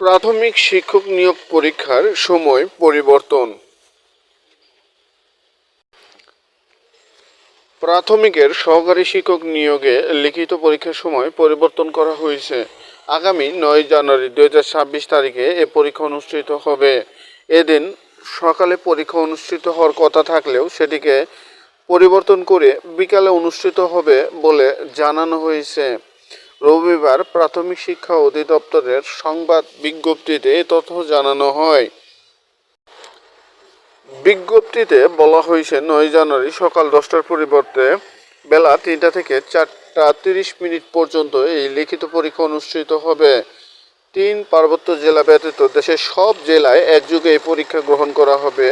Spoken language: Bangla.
প্রাথমিক শিক্ষক নিয়োগ পরীক্ষার সময় পরিবর্তন। প্রাথমিকের সহকারী শিক্ষক নিয়োগে লিখিত পরীক্ষার সময় পরিবর্তন করা হয়েছে। আগামী নয় জানুয়ারি দু হাজার ছাব্বিশ তারিখে এ পরীক্ষা অনুষ্ঠিত হবে। এদিন সকালে পরীক্ষা অনুষ্ঠিত হওয়ার কথা থাকলেও সেটিকে পরিবর্তন করে বিকালে অনুষ্ঠিত হবে বলে জানানো হয়েছে। রবিবার প্রাথমিক শিক্ষা অধিদপ্তরের সংবাদ বিজ্ঞপ্তিতে তথ্য জানানো হয়। বিজ্ঞপ্তিতে বলা হয়েছে, নয় জানুয়ারি সকাল দশটার পরিবর্তে বেলা তিনটা থেকে চারটা তিরিশ মিনিট পর্যন্ত এই লিখিত পরীক্ষা অনুষ্ঠিত হবে। তিন পার্বত্য জেলা ব্যতীত দেশের সব জেলায় একযোগে এই পরীক্ষা গ্রহণ করা হবে।